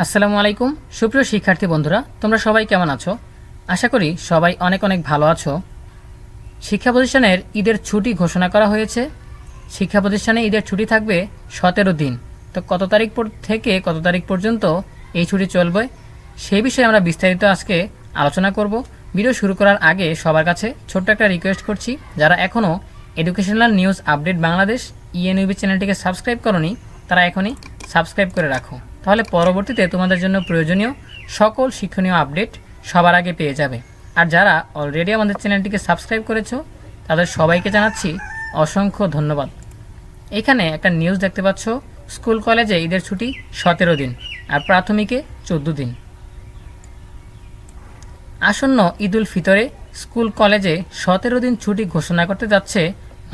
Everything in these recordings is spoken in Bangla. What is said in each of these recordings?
আসসালামু আলাইকুম। সুপ্রিয় শিক্ষার্থী বন্ধুরা, তোমরা সবাই কেমন আছো? আশা করি সবাই অনেক অনেক ভালো আছো। শিক্ষা প্রতিষ্ঠানের ঈদের ছুটি ঘোষণা করা হয়েছে। শিক্ষা প্রতিষ্ঠানে ঈদের ছুটি থাকবে সতেরো দিন। তো কত তারিখ থেকে কত তারিখ পর্যন্ত এই ছুটি চলবে সেই বিষয়ে আমরা বিস্তারিত আজকে আলোচনা করব। ভিডিও শুরু করার আগে সবার কাছে ছোট্ট একটা রিকোয়েস্ট করছি, যারা এখনও educational news update Bangladesh ENUB চ্যানেলটিকে সাবস্ক্রাইব করনি, তারা এখনই সাবস্ক্রাইব করে রাখো। তাহলে পরবর্তীতে তোমাদের জন্য প্রয়োজনীয় সকল শিক্ষণীয় আপডেট সবার আগে পেয়ে যাবে। আর যারা অলরেডি আমাদের চ্যানেলটিকে সাবস্ক্রাইব করেছ, তাদের সবাইকে জানাচ্ছি অসংখ্য ধন্যবাদ। এখানে একটা নিউজ দেখতে পাচ্ছ স্কুল কলেজে ঈদের ছুটি সতেরো দিন আর প্রাথমিকে চোদ্দ দিন। আসন্ন ঈদুল ফিতরে স্কুল কলেজে সতেরো দিন ছুটি ঘোষণা করতে যাচ্ছে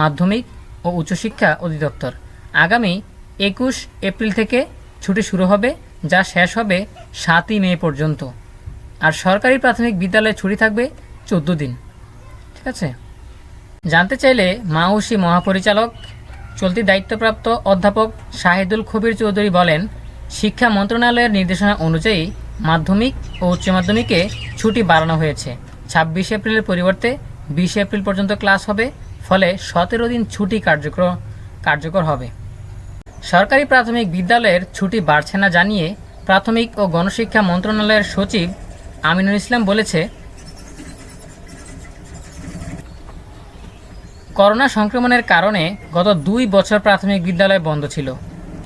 মাধ্যমিক ও উচ্চশিক্ষা অধিদপ্তর। আগামী একুশ এপ্রিল থেকে ছুটি শুরু হবে, যা শেষ হবে সাতই মে পর্যন্ত। আর সরকারি প্রাথমিক বিদ্যালয়ে ছুটি থাকবে চোদ্দ দিন। ঠিক আছে? জানতে চাইলে মাউসি মহাপরিচালক, চলতি দায়িত্বপ্রাপ্ত অধ্যাপক শাহিদুল খবির চৌধুরী বলেন, শিক্ষা মন্ত্রণালয়ের নির্দেশনা অনুযায়ী মাধ্যমিক ও উচ্চ মাধ্যমিকে ছুটি বাড়ানো হয়েছে। ছাব্বিশ এপ্রিলের পরিবর্তে বিশ এপ্রিল পর্যন্ত ক্লাস হবে, ফলে সতেরো দিন ছুটি কার্যকর কার্যকর হবে। সরকারি প্রাথমিক বিদ্যালয়ের ছুটি বাড়ছে না জানিয়ে প্রাথমিক ও গণশিক্ষা মন্ত্রণালয়ের সচিব আমিনুল ইসলাম বলেছে, করোনা সংক্রমণের কারণে গত দুই বছর প্রাথমিক বিদ্যালয় বন্ধ ছিল।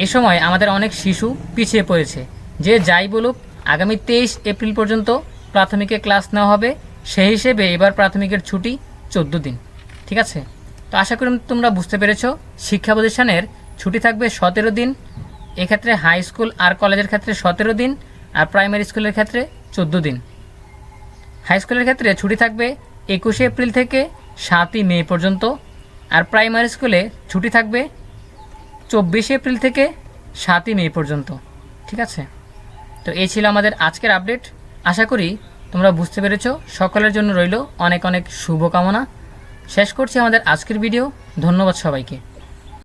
এ সময় আমাদের অনেক শিশু পিছিয়ে পড়েছে। যে যাই বলুক, আগামী তেইশ এপ্রিল পর্যন্ত প্রাথমিকে ক্লাস নেওয়া হবে। সেই হিসেবে এবার প্রাথমিকের ছুটি চোদ্দ দিন। ঠিক আছে? তো আশা করি তোমরা বুঝতে পেরেছ, শিক্ষা প্রতিষ্ঠানের ছুটি থাকবে সতেরো দিন, এক্ষেত্রে হাই স্কুল আর কলেজের ক্ষেত্রে সতেরো দিন আর প্রাইমারি স্কুলের ক্ষেত্রে চোদ্দ দিন। হাই স্কুলের ক্ষেত্রে ছুটি থাকবে একুশে এপ্রিল থেকে সাতই মে পর্যন্ত আর প্রাইমারি স্কুলে ছুটি থাকবে চব্বিশে এপ্রিল থেকে সাতই মে পর্যন্ত। ঠিক আছে? তো এই ছিল আমাদের আজকের আপডেট। আশা করি তোমরা বুঝতে পেরেছ। সকলের জন্য রইল অনেক অনেক শুভকামনা। শেষ করছি আমাদের আজকের ভিডিও। ধন্যবাদ সবাইকে।